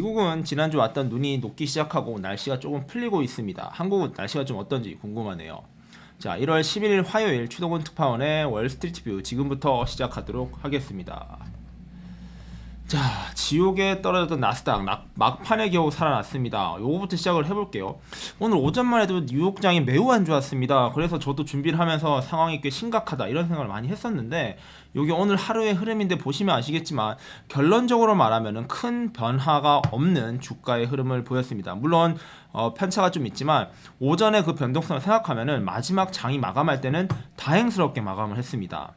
미국은 지난주 왔던 눈이 녹기 시작하고 날씨가 조금 풀리고 있습니다. 한국은 날씨가 좀 어떤지 궁금하네요. 자, 1월 11일 화요일 추도군 특파원의 월스트리트 뷰 지금부터 시작하도록 하겠습니다. 자, 지옥에 떨어졌던 나스닥 막, 막판에 겨우 살아났습니다. 요거부터 시작을 해볼게요. 오늘 오전만 해도 뉴욕장이 매우 안 좋았습니다. 그래서 저도 준비를 하면서 상황이 꽤 심각하다 이런 생각을 많이 했었는데 요게 오늘 하루의 흐름인데 보시면 아시겠지만 결론적으로 말하면은 큰 변화가 없는 주가의 흐름을 보였습니다. 물론 어, 편차가 좀 있지만 오전에 그 변동성을 생각하면은 마지막 장이 마감할 때는 다행스럽게 마감을 했습니다.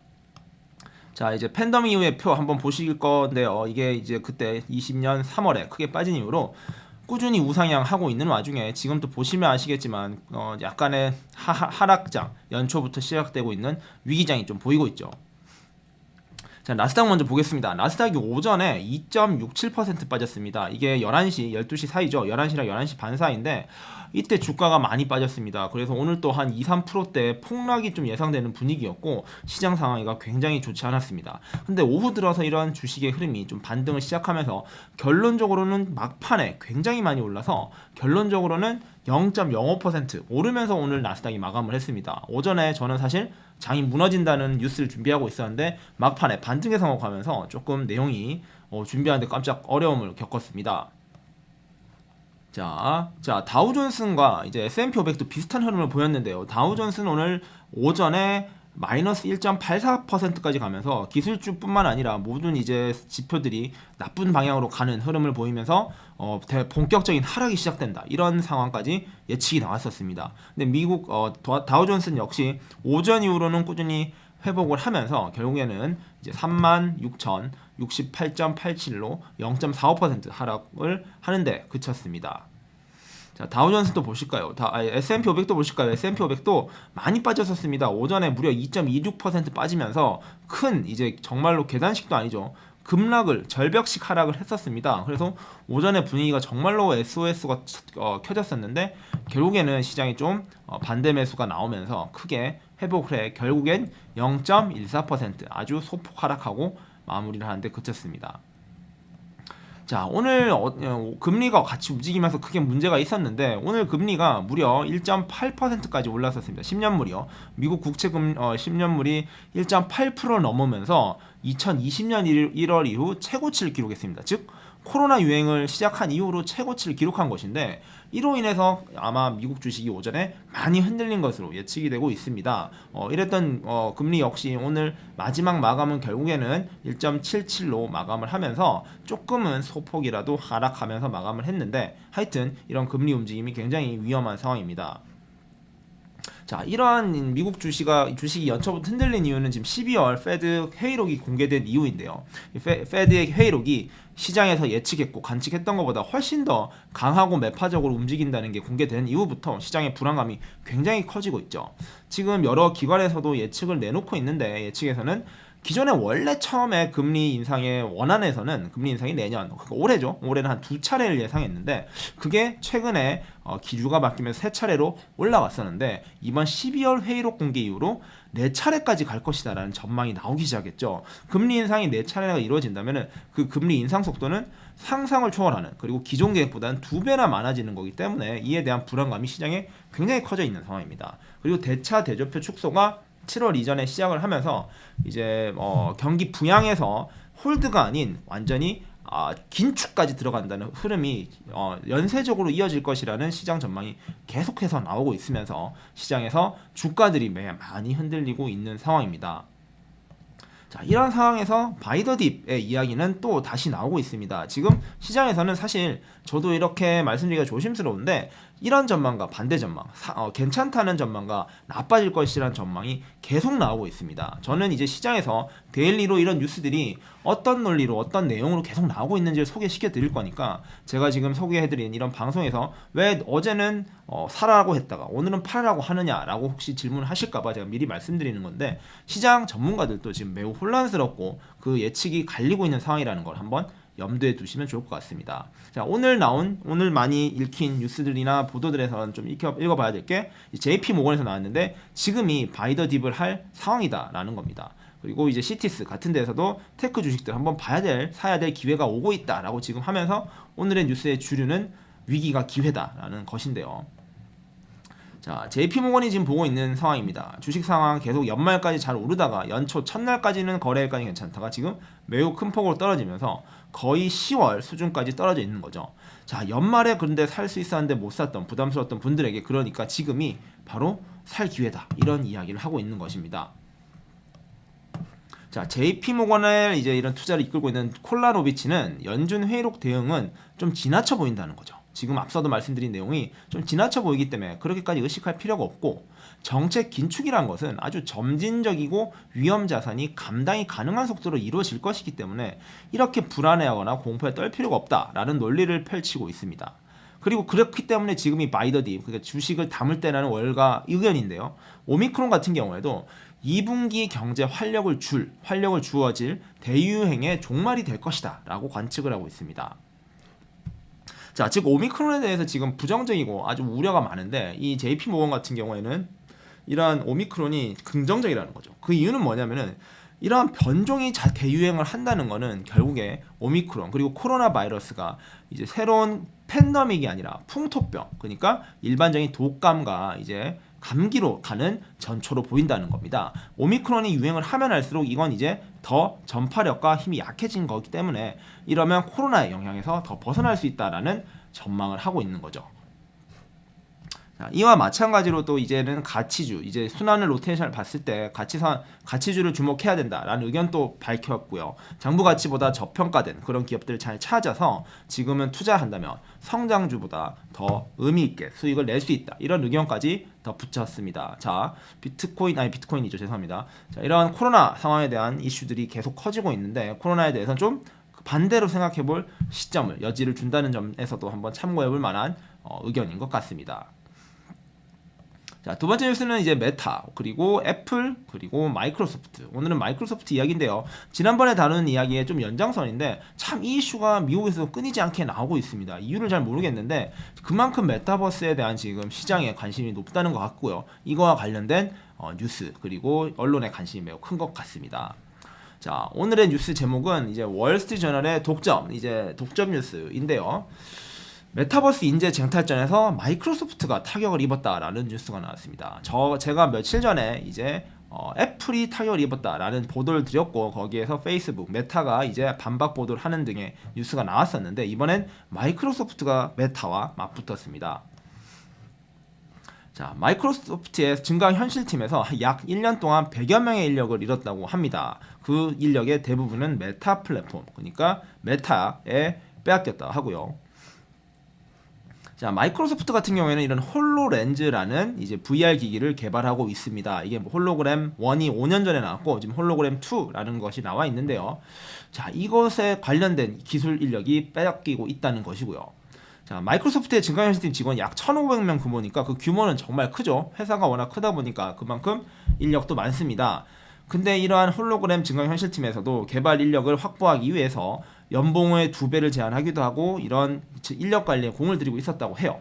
자 이제 팬덤 이후의 표 한번 보실 건데요. 이게 이제 그때 20년 3월에 크게 빠진 이후로 꾸준히 우상향 하고 있는 와중에 지금 또 보시면 아시겠지만 어 약간의 하, 하락장 연초부터 시작되고 있는 위기장이 좀 보이고 있죠. 자, 나스닥 먼저 보겠습니다. 나스닥이 오전에 2.67% 빠졌습니다. 이게 11시, 12시 사이죠. 11시랑 11시 반 사이인데 이때 주가가 많이 빠졌습니다. 그래서 오늘 또 한 2, 3%대 폭락이 좀 예상되는 분위기였고 시장 상황이가 굉장히 좋지 않았습니다. 근데 오후 들어서 이러한 주식의 흐름이 좀 반등을 시작하면서 결론적으로는 막판에 굉장히 많이 올라서 결론적으로는 0.05% 오르면서 오늘 나스닥이 마감을 했습니다. 오전에 저는 사실 장이 무너진다는 뉴스를 준비하고 있었는데 막판에 반등의 성공하면서 조금 내용이 어, 준비하는데 깜짝 어려움을 겪었습니다. 자, 자 다우존슨과 이제 S&P 500도 비슷한 흐름을 보였는데요. 다우존슨 오늘 오전에 마이너스 1.84%까지 가면서 기술주뿐만 아니라 모든 이제 지표들이 나쁜 방향으로 가는 흐름을 보이면서 어, 대, 본격적인 하락이 시작된다 이런 상황까지 예측이 나왔었습니다. 근데 미국 어, 다우존슨 역시 오전 이후로는 꾸준히 회복을 하면서 결국에는 이제 36,068.87로 0.45% 하락을 하는데 그쳤습니다. 자, 다우존스도 보실까요? 다, 아니, S&P 500도 보실까요? S&P 500도 많이 빠졌었습니다. 오전에 무려 2.26% 빠지면서 큰 이제 정말로 계단식도 아니죠. 급락을 절벽식 하락을 했었습니다. 그래서 오전에 분위기가 정말로 SOS가 어, 켜졌었는데 결국에는 시장이 좀 어, 반대 매수가 나오면서 크게 회복을 해 결국엔 0.14% 아주 소폭 하락하고 마무리를 하는데 그쳤습니다. 자 오늘 어, 어, 금리가 같이 움직이면서 크게 문제가 있었는데 오늘 금리가 무려 1.8%까지 올랐었습니다. 10년물이요. 미국 국채금 어, 10년물이 1.8% 넘으면서 2020년 1, 1월 이후 최고치를 기록했습니다. 즉 코로나 유행을 시작한 이후로 최고치를 기록한 것인데 이로 인해서 아마 미국 주식이 오전에 많이 흔들린 것으로 예측이 되고 있습니다. 어, 이랬던 어, 금리 역시 오늘 마지막 마감은 결국에는 1.77로 마감을 하면서 조금은 소폭이라도 하락하면서 마감을 했는데 하여튼 이런 금리 움직임이 굉장히 위험한 상황입니다. 자, 이러한 미국 주식가 주식이 연초부터 흔들린 이유는 지금 12월 페드 회의록이 공개된 이유인데요. 페, 페드의 회의록이 시장에서 예측했고 관측했던 것보다 훨씬 더 강하고 매파적으로 움직인다는 게 공개된 이후부터 시장의 불안감이 굉장히 커지고 있죠. 지금 여러 기관에서도 예측을 내놓고 있는데 예측에서는 기존에 원래 처음에 금리 인상의 원안에서는 금리 인상이 내년 그러니까 올해죠 올해는 한 두 차례를 예상했는데 그게 최근에 어, 기류가 바뀌면서 세 차례로 올라왔었는데 이번 12월 회의록 공개 이후로 네 차례까지 갈 것이다라는 전망이 나오기 시작했죠. 금리 인상이 네 차례가 이루어진다면은 그 금리 인상 속도는 상상을 초월하는 그리고 기존 계획보다는 두 배나 많아지는 거기 때문에 이에 대한 불안감이 시장에 굉장히 커져 있는 상황입니다. 그리고 대차 대조표 축소가 7월 이전에 시작을 하면서 이제 어 경기 부양에서 홀드가 아닌 완전히 아, 긴축까지 들어간다는 흐름이 어, 연쇄적으로 이어질 것이라는 시장 전망이 계속해서 나오고 있으면서 시장에서 주가들이 매 많이 흔들리고 있는 상황입니다. 자, 이런 상황에서 바이더딥의 이야기는 또 다시 나오고 있습니다. 지금 시장에서는 사실 저도 이렇게 말씀드리기가 조심스러운데 이런 전망과 반대 전망, 사, 어, 괜찮다는 전망과 나빠질 것이라는 전망이 계속 나오고 있습니다. 저는 이제 시장에서 데일리로 이런 뉴스들이 어떤 논리로 어떤 내용으로 계속 나오고 있는지를 소개시켜 드릴 거니까 제가 지금 소개해 드린 이런 방송에서 왜 어제는 어, 사라고 했다가 오늘은 팔라고 하느냐라고 혹시 질문을 하실까봐 제가 미리 말씀드리는 건데 시장 전문가들도 지금 매우 혼란스럽고 그 예측이 갈리고 있는 상황이라는 걸 한번 염두에 두시면 좋을 것 같습니다. 자 오늘 나온 오늘 많이 읽힌 뉴스들이나 보도들에서는 좀 읽어, 읽어봐야 될 게 JP 모건에서 나왔는데 지금이 바이더 딥을 할 상황이다라는 겁니다. 그리고 이제 시티스 같은 데서도 테크 주식들 한번 봐야 될 사야 될 기회가 오고 있다라고 지금 하면서 오늘의 뉴스의 주류는 위기가 기회다라는 것인데요. 자, JP모건이 지금 보고 있는 상황입니다. 주식 상황 계속 연말까지 잘 오르다가 연초 첫날까지는 거래일까지 괜찮다가 지금 매우 큰 폭으로 떨어지면서 거의 10월 수준까지 떨어져 있는 거죠. 자, 연말에 그런데 살 수 있었는데 못 샀던 부담스러웠던 분들에게 그러니까 지금이 바로 살 기회다. 이런 이야기를 하고 있는 것입니다. 자, JP모건을 이제 이런 투자를 이끌고 있는 콜라노비치는 연준 회의록 대응은 좀 지나쳐 보인다는 거죠. 지금 앞서도 말씀드린 내용이 좀 지나쳐 보이기 때문에 그렇게까지 의식할 필요가 없고 정책 긴축이란 것은 아주 점진적이고 위험 자산이 감당이 가능한 속도로 이루어질 것이기 때문에 이렇게 불안해하거나 공포에 떨 필요가 없다라는 논리를 펼치고 있습니다. 그리고 그렇기 때문에 지금이 바이더딥 그러니까 주식을 담을 때라는 월가 의견인데요. 오미크론 같은 경우에도 2분기 경제 활력을 줄 활력을 주어질 대유행의 종말이 될 것이다라고 관측을 하고 있습니다. 자, 즉 오미크론에 대해서 지금 부정적이고 아주 우려가 많은데 이 JP 모건 같은 경우에는 이러한 오미크론이 긍정적이라는 거죠. 그 이유는 뭐냐면은 이러한 변종이 자 대유행을 한다는 거는 결국에 오미크론 그리고 코로나 바이러스가 이제 새로운 팬데믹이 아니라 풍토병 그러니까 일반적인 독감과 이제 감기로 가는 전초로 보인다는 겁니다. 오미크론이 유행을 하면 할수록 이건 이제 더 전파력과 힘이 약해진 거기 때문에 이러면 코로나의 영향에서 더 벗어날 수 있다라는 전망을 하고 있는 거죠. 자, 이와 마찬가지로 또 이제는 가치주, 이제 순환을 로테이션을 봤을 때 가치선 가치주를 주목해야 된다라는 의견도 밝혔고요. 장부 가치보다 저평가된 그런 기업들을 잘 찾아서 지금은 투자한다면 성장주보다 더 의미 있게 수익을 낼 수 있다. 이런 의견까지 더 붙였습니다. 자, 비트코인 아니 비트코인이죠. 죄송합니다. 자, 이런 코로나 상황에 대한 이슈들이 계속 커지고 있는데 코로나에 대해서는 좀 반대로 생각해 볼 시점을 여지를 준다는 점에서도 한번 참고해 볼 만한 어, 의견인 것 같습니다. 자, 두 번째 뉴스는 이제 메타, 그리고 애플, 그리고 마이크로소프트. 오늘은 마이크로소프트 이야기인데요. 지난번에 다룬 이야기의 좀 연장선인데 참 이 이슈가 미국에서 끊이지 않게 나오고 있습니다. 이유를 잘 모르겠는데 그만큼 메타버스에 대한 지금 시장에 관심이 높다는 것 같고요. 이거와 관련된 어, 뉴스 그리고 언론의 관심이 매우 큰 것 같습니다. 자, 오늘의 뉴스 제목은 이제 월스트리트 저널의 독점, 이제 독점 뉴스인데요. 메타버스 인재 쟁탈전에서 마이크로소프트가 타격을 입었다라는 뉴스가 나왔습니다. 저 제가 며칠 전에 이제 어, 애플이 타격을 입었다라는 보도를 드렸고 거기에서 페이스북, 메타가 이제 반박 보도를 하는 등의 뉴스가 나왔었는데 이번엔 마이크로소프트가 메타와 맞붙었습니다. 자, 마이크로소프트의 증강 현실팀에서 약 1년 동안 100여 명의 인력을 잃었다고 합니다. 그 인력의 대부분은 메타 플랫폼, 그러니까 메타에 빼앗겼다 하고요. 자, 마이크로소프트 같은 경우에는 이런 홀로렌즈라는 이제 VR 기기를 개발하고 있습니다. 이게 뭐 홀로그램 1이 5년 전에 나왔고 지금 홀로그램 2라는 것이 나와 있는데요. 자, 이것에 관련된 기술 인력이 빼앗기고 있다는 것이고요. 자, 마이크로소프트의 증강현실팀 직원 약 1,500명 규모니까 그 규모는 정말 크죠. 회사가 워낙 크다 보니까 그만큼 인력도 많습니다. 근데 이러한 홀로그램 증강현실팀에서도 개발 인력을 확보하기 위해서 연봉의 두 배를 제한하기도 하고 이런 인력 관리에 공을 들이고 있었다고 해요.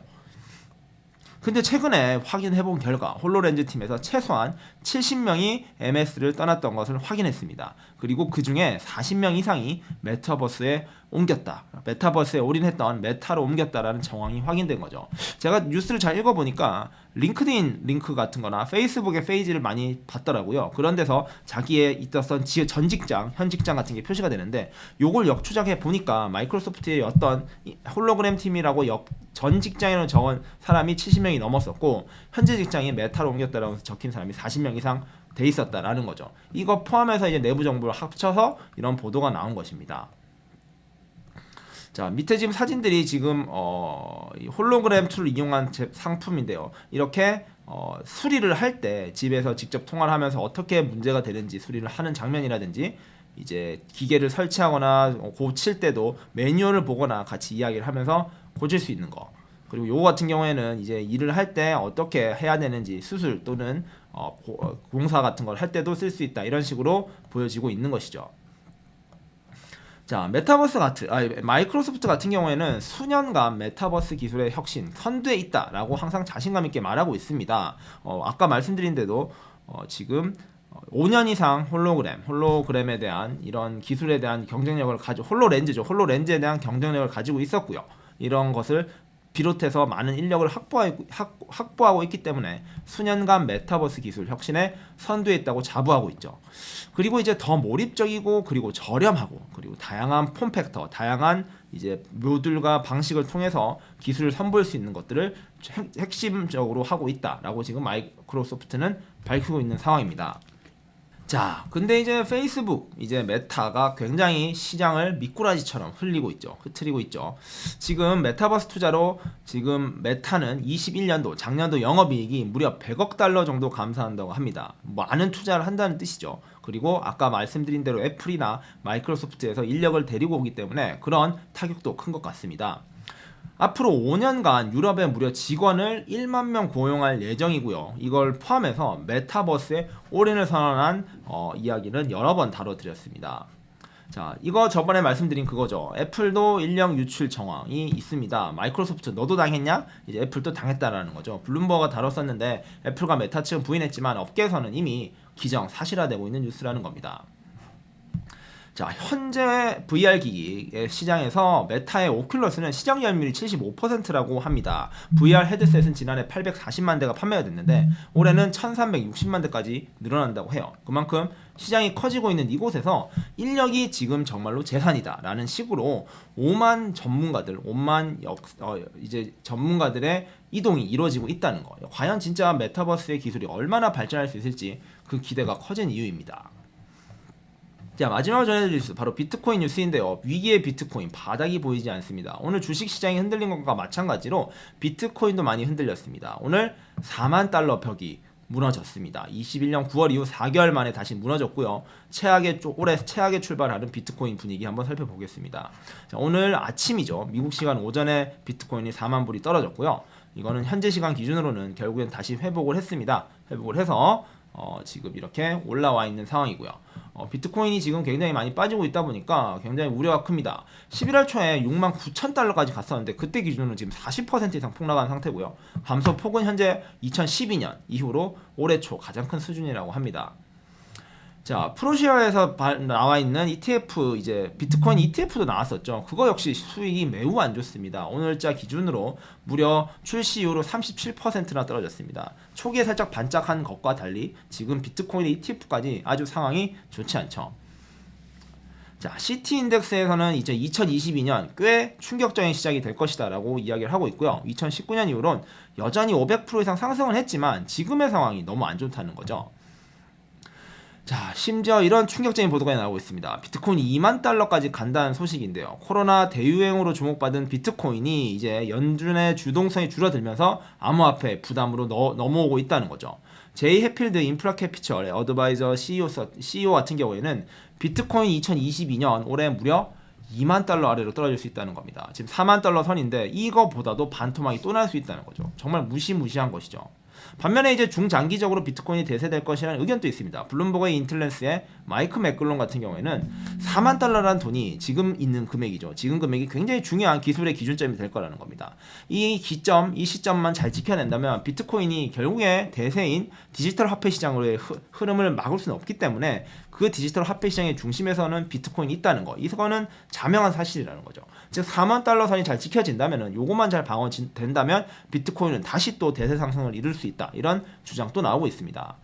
근데 최근에 확인해본 결과 홀로렌즈 팀에서 최소한 70명이 MS를 떠났던 것을 확인했습니다. 그리고 그 중에 40명 이상이 메타버스에 옮겼다. 메타버스에 올인했던 메타로 옮겼다라는 정황이 확인된 거죠. 제가 뉴스를 잘 읽어보니까 링크드인 링크 같은 거나 페이스북의 페이지를 많이 봤더라고요. 그런 데서 자기의 있었던 전 직장, 현 직장 같은 게 표시가 되는데 요걸 역추적해 보니까 마이크로소프트의 어떤 홀로그램 팀이라고 역, 전 직장에는 적은 사람이 70명이 넘었었고 현재 직장에 메타로 옮겼다라고 적힌 사람이 40명 이상 돼 있었다라는 거죠. 이거 포함해서 이제 내부 정보를 합쳐서 이런 보도가 나온 것입니다. 자 밑에 지금 사진들이 지금 어, 홀로그램 툴을 이용한 제, 상품인데요. 이렇게 어, 수리를 할 때 집에서 직접 통화를 하면서 어떻게 문제가 되는지 수리를 하는 장면이라든지 이제 기계를 설치하거나 고칠 때도 매뉴얼을 보거나 같이 이야기를 하면서 고칠 수 있는 거. 그리고 요거 같은 경우에는 이제 일을 할 때 어떻게 해야 되는지 수술 또는 어, 공사 같은 걸 할 때도 쓸 수 있다 이런 식으로 보여지고 있는 것이죠. 자, 메타버스 같은 아, 마이크로소프트 같은 경우에는 수년간 메타버스 기술의 혁신 선두에 있다라고 항상 자신감 있게 말하고 있습니다. 어, 아까 말씀드린 대로 어, 지금 어, 5년 이상 홀로그램, 홀로그램에 대한 이런 기술에 대한 경쟁력을 가지고 홀로렌즈죠. 홀로렌즈에 대한 경쟁력을 가지고 있었고요. 이런 것을 비롯해서 많은 인력을 확보하고, 확- 확보하고 있기 때문에 수년간 메타버스 기술 혁신에 선두에 있다고 자부하고 있죠. 그리고 이제 더 몰입적이고 그리고 저렴하고 다양한 폼 팩터, 다양한 이제 묘들과 방식을 통해서 기술을 선보일 수 있는 것들을 핵- 핵심적으로 하고 있다라고 지금 마이크로소프트는 밝히고 있는 상황입니다. 자, 근데 이제 페이스북, 이제 메타가 굉장히 시장을 미꾸라지처럼 흘리고 있죠. 흐트리고 있죠. 지금 메타버스 투자로 지금 메타는 21년도, 작년도 영업이익이 무려 100억 달러 정도 감사한다고 합니다. 많은 투자를 한다는 뜻이죠. 그리고 아까 말씀드린 대로 애플이나 마이크로소프트에서 인력을 데리고 오기 때문에 그런 타격도 큰 것 같습니다. 앞으로 5년간 유럽에 무려 직원을 1만 명 고용할 예정이고요. 이걸 포함해서 메타버스에 올인을 선언한 어, 이야기는 여러 번 다뤄드렸습니다. 자, 이거 저번에 말씀드린 그거죠. 애플도 인력 유출 정황이 있습니다. 마이크로소프트 너도 당했냐? 이제 애플도 당했다라는 거죠. 블룸버가 다뤘었는데 애플과 메타 측은 부인했지만 업계에서는 이미 기정 사실화되고 있는 뉴스라는 겁니다. 자, 현재 VR 기기의 시장에서 메타의 오큘러스는 시장 점유율이 75%라고 합니다. VR 헤드셋은 지난해 840만 대가 판매가 됐는데 올해는 1360만 대까지 늘어난다고 해요. 그만큼 시장이 커지고 있는 이곳에서 인력이 지금 정말로 재산이다 라는 식으로 5만 전문가들, 5만 역, 어, 이제 전문가들의 이동이 이루어지고 있다는 거예요. 과연 진짜 메타버스의 기술이 얼마나 발전할 수 있을지 그 기대가 커진 이유입니다. 자 마지막으로 전해드릴 수 바로 비트코인 뉴스인데요. 위기의 비트코인 바닥이 보이지 않습니다. 오늘 주식시장이 흔들린 것과 마찬가지로 비트코인도 많이 흔들렸습니다. 오늘 4만 달러 벽이 무너졌습니다. 21년 9월 이후 4개월 만에 다시 무너졌고요. 최악의 쪽- 올해 최악의 출발하는 비트코인 분위기 한번 살펴보겠습니다. 자, 오늘 아침이죠. 미국 시간 오전에 비트코인이 4만 불이 떨어졌고요. 이거는 현재 시간 기준으로는 결국엔 다시 회복을 했습니다. 회복을 해서 어, 지금 이렇게 올라와 있는 상황이고요. 어, 비트코인이 지금 굉장히 많이 빠지고 있다 보니까 굉장히 우려가 큽니다. 11월 초에 6만 9천 달러까지 갔었는데 그때 기준으로 지금 40% 이상 폭락한 상태고요. 감소 폭은 현재 2012년 이후로 올해 초 가장 큰 수준이라고 합니다. 자, 프로시어에서 바- 나와 있는 ETF 이제 비트코인 ETF도 나왔었죠. 그거 역시 수익이 매우 안 좋습니다. 오늘자 기준으로 무려 출시 이후로 37%나 떨어졌습니다. 초기에 살짝 반짝한 것과 달리 지금 비트코인 ETF까지 아주 상황이 좋지 않죠. 자, 시티 인덱스에서는 이제 2022년 꽤 충격적인 시작이 될 것이다라고 이야기를 하고 있고요. 2019년 이후론 여전히 500% 이상 상승을 했지만 지금의 상황이 너무 안 좋다는 거죠. 자, 심지어 이런 충격적인 보도가 나오고 있습니다. 비트코인이 2만 달러까지 간다는 소식인데요. 코로나 대유행으로 주목받은 비트코인이 이제 연준의 주동성이 줄어들면서 암호화폐 부담으로 너, 넘어오고 있다는 거죠. 제이 해필드 인프라 캐피처의 어드바이저 CEO, 서- CEO 같은 경우에는 비트코인 2022년 올해 무려 2만 달러 아래로 떨어질 수 있다는 겁니다. 지금 4만 달러 선인데 이거보다도 반토막이 또 날 수 있다는 거죠. 정말 무시무시한 것이죠. 반면에 이제 중장기적으로 비트코인이 대세될 것이라는 의견도 있습니다. 블룸버그의 인틀랜스의 마이크 맥글론 같은 경우에는 4만 달러라는 돈이 지금 있는 금액이죠. 지금 금액이 굉장히 중요한 기술의 기준점이 될 거라는 겁니다. 이 기점, 이 시점만 잘 지켜낸다면 비트코인이 결국에 대세인 디지털 화폐 시장으로의 흐- 흐름을 막을 수는 없기 때문에 그 디지털 화폐 시장의 중심에서는 비트코인이 있다는 거. 이거는 자명한 사실이라는 거죠. 즉 4만 달러 선이 잘 지켜진다면은 요것만 잘 방어된다면 비트코인은 다시 또 대세 상승을 이룰 수 있다. 이런 주장도 나오고 있습니다.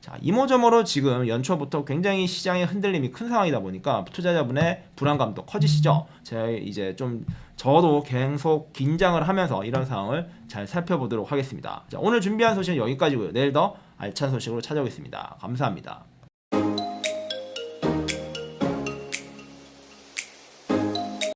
자, 이모저모로 지금 연초부터 굉장히 시장의 흔들림이 큰 상황이다 보니까 투자자분의 불안감도 커지시죠. 제가 이제 좀 저도 계속 긴장을 하면서 이런 상황을 잘 살펴보도록 하겠습니다. 자, 오늘 준비한 소식은 여기까지고요. 내일 더 알찬 소식으로 찾아오겠습니다. 감사합니다.